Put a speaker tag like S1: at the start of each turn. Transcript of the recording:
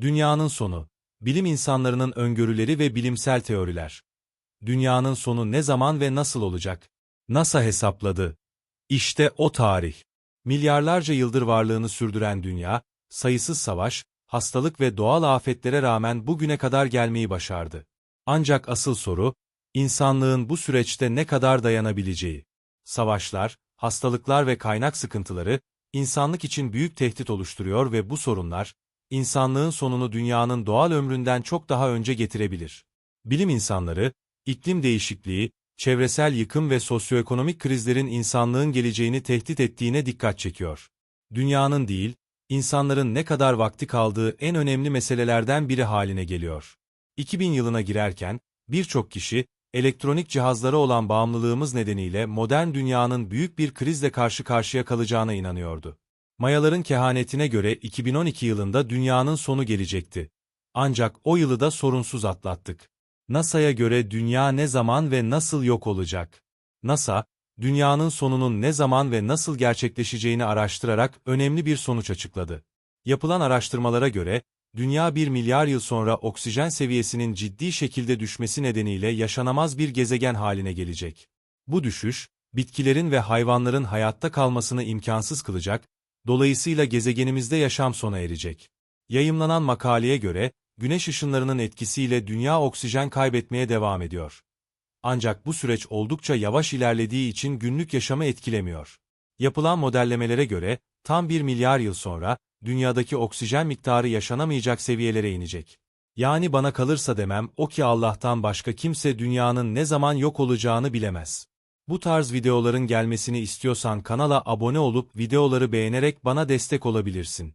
S1: Dünyanın sonu. Bilim insanlarının öngörüleri ve bilimsel teoriler. Dünyanın sonu ne zaman ve nasıl olacak? NASA hesapladı. İşte o tarih. Milyarlarca yıldır varlığını sürdüren dünya, sayısız savaş, hastalık ve doğal afetlere rağmen bugüne kadar gelmeyi başardı. Ancak asıl soru, insanlığın bu süreçte ne kadar dayanabileceği. Savaşlar, hastalıklar ve kaynak sıkıntıları, insanlık için büyük tehdit oluşturuyor ve bu sorunlar, insanlığın sonunu dünyanın doğal ömründen çok daha önce getirebilir. Bilim insanları, iklim değişikliği, çevresel yıkım ve sosyoekonomik krizlerin insanlığın geleceğini tehdit ettiğine dikkat çekiyor. Dünyanın değil, insanların ne kadar vakti kaldığı en önemli meselelerden biri haline geliyor. 2000 yılına girerken, birçok kişi, elektronik cihazlara olan bağımlılığımız nedeniyle modern dünyanın büyük bir krizle karşı karşıya kalacağına inanıyordu. Mayaların kehanetine göre 2012 yılında dünyanın sonu gelecekti. Ancak o yılı da sorunsuz atlattık. NASA'ya göre dünya ne zaman ve nasıl yok olacak? NASA, dünyanın sonunun ne zaman ve nasıl gerçekleşeceğini araştırarak önemli bir sonuç açıkladı. Yapılan araştırmalara göre, dünya 1 milyar yıl sonra oksijen seviyesinin ciddi şekilde düşmesi nedeniyle yaşanamaz bir gezegen haline gelecek. Bu düşüş, bitkilerin ve hayvanların hayatta kalmasını imkansız kılacak, dolayısıyla gezegenimizde yaşam sona erecek. Yayımlanan makaleye göre, güneş ışınlarının etkisiyle dünya oksijen kaybetmeye devam ediyor. Ancak bu süreç oldukça yavaş ilerlediği için günlük yaşamı etkilemiyor. Yapılan modellemelere göre, tam 1 milyar yıl sonra, dünyadaki oksijen miktarı yaşanamayacak seviyelere inecek. Yani bana kalırsa demem o ki Allah'tan başka kimse dünyanın ne zaman yok olacağını bilemez. Bu tarz videoların gelmesini istiyorsan kanala abone olup videoları beğenerek bana destek olabilirsin.